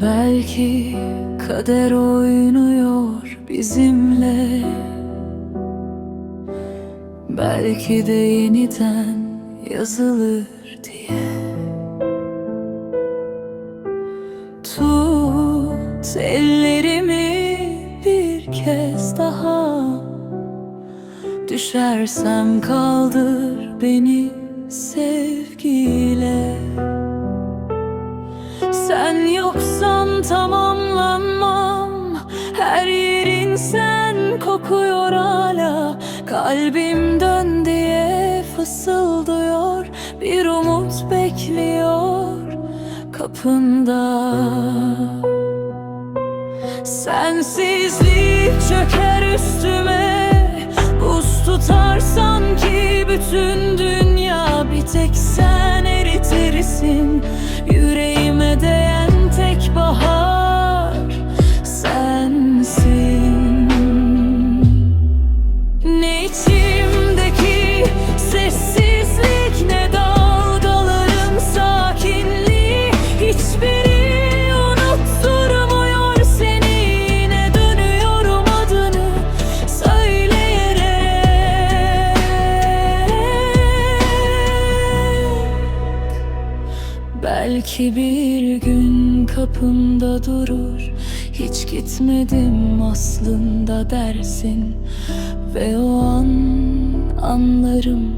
Belki kader oynuyor bizimle. Belki de yeniden yazılır diye. Tut ellerimi bir kez daha. Düşersem kaldır beni sevgiyle tamamlanmam. Her yerin sen kokuyor hala. Kalbim dön diye fısıldıyor. Bir umut bekliyor kapında. Sensizlik çöker üstüme. Buz tutar Belki bir gün kapımda durur. Hiç gitmedim aslında dersin. Ve o an anlarım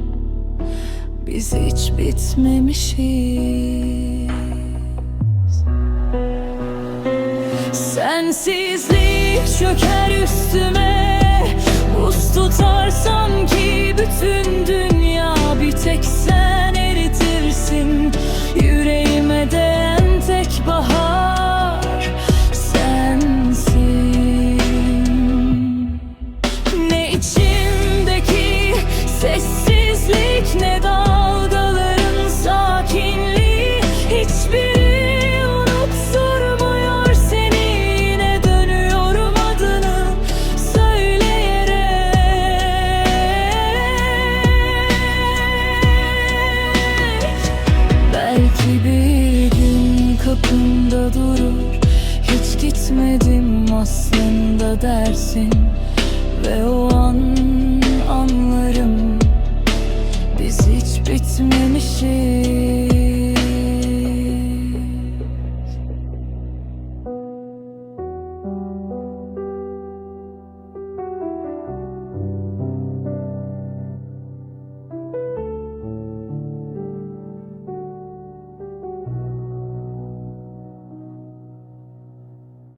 Biz hiç bitmemişiz. Sensizlik çöker üstüme. Buz tutar sanki bütün dünya sessizlik ne dalgaların sakinliği? Hiçbiri unutturmuyor seni. Yine dönüyorum adını söyleyerek. Belki bir gün kapımda durur. Hiç gitmedim aslında dersin. Ve o an